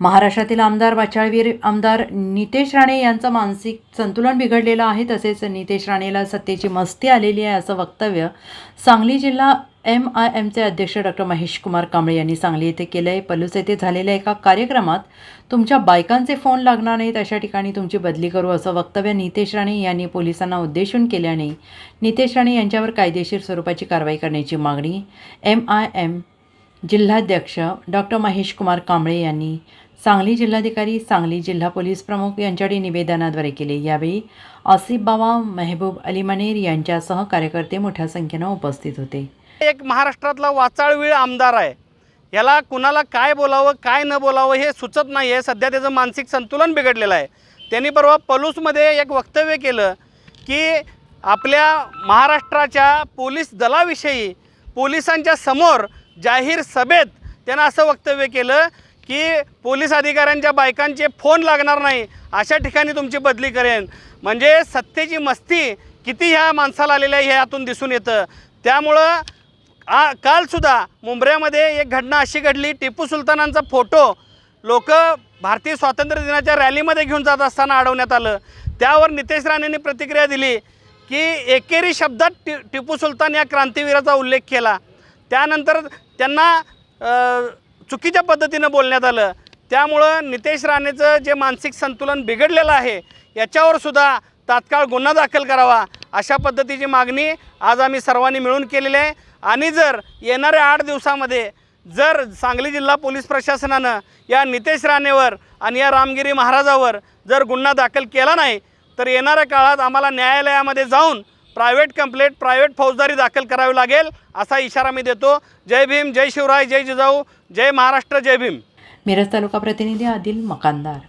महाराष्ट्रातील आमदार वाचाळवीर आमदार नितेश राणे यांचं मानसिक संतुलन बिघडलेलं आहे. तसेच नितेश राणेला सत्तेची मस्ती आलेली आहे असं वक्तव्य सांगली जिल्हा एम आय एमचे अध्यक्ष डॉक्टर महेश कुमार कांबळे यांनी सांगली येथे केलं आहे पलूस येथे झालेल्या एका कार्यक्रमात तुमच्या बायकांचे फोन लागणार नाहीत अशा ठिकाणी तुमची बदली करू असं वक्तव्य नितेश राणे यांनी पोलिसांना उद्देशून केल्याने नितेश राणे यांच्यावर कायदेशीर स्वरूपाची कारवाई करण्याची मागणी एम आय एम जिल्हाध्यक्ष डॉक्टर महेश कुमार कांबळे यांनी सांगली जिल्हाधिकारी सांगली जिल्हा पोलीस प्रमुख यांच्याकडे निवेदनाद्वारे केले. यावेळी आसिफ बाबा मेहबूब अली मनेर यांच्यासह कार्यकर्ते मोठ्या संख्येनं उपस्थित होते. एक महाराष्ट्रातला वाचाळवीळ आमदार आहे. याला कुणाला काय बोलावं काय न बोलावं हे सुचत नाही आहे. सध्या त्याचं मानसिक संतुलन बिघडलेलं आहे. त्यांनी परवा पलूसमध्ये एक वक्तव्य केलं की आपल्या महाराष्ट्राच्या पोलीस दलाविषयी पोलिसांच्या समोर जाहीर सभेत त्यानं असं वक्तव्य केलं की पोलीस अधिकाऱ्यांच्या बायकांचे फोन लागणार नाही अशा ठिकाणी तुमची बदली करेन. म्हणजे सत्तेची मस्ती किती ह्या माणसाला आलेल्या आहे ह्यातून दिसून येतं. त्यामुळं आ कालसुद्धा मुंबऱ्यामध्ये एक घटना अशी घडली टिपू सुलतानांचा फोटो लोक भारतीय स्वातंत्र्य दिनाच्या रॅलीमध्ये घेऊन जात असताना अडवण्यात आलं. त्यावर नितेश राणेंनी प्रतिक्रिया दिली की एकेरी शब्दात टि टिपू सुलतान या क्रांतीवीराचा उल्लेख केला. त्यानंतर त्यांना चुकीच्या पद्धतीनं बोलण्यात आलं. त्यामुळं नितेश राणेचं जे मानसिक संतुलन बिघडलेलं आहे याच्यावर सुद्धा तात्काळ गुन्हा दाखल करावा अशा पद्धतीची मागणी आज आम्ही सर्वांनी मिळून केलेली आहे. आणि जर येणाऱ्या आठ दिवसामध्ये जर सांगली जिल्हा पोलीस प्रशासनानं या नितेश राणेवर आणि या रामगिरी महाराजावर जर गुन्हा दाखल केला नाही तर येणाऱ्या काळात आम्हाला न्यायालयामध्ये जाऊन प्रायव्हेट कंप्लेंट प्रायव्हेट फौजदारी दाखल करावी लागेल असा इशारा मी देतो. जय भीम जय शिवराय जय जिजाऊ जय महाराष्ट्र जय भीम. मिरज तालुका प्रतिनिधी आदिल मकानदार.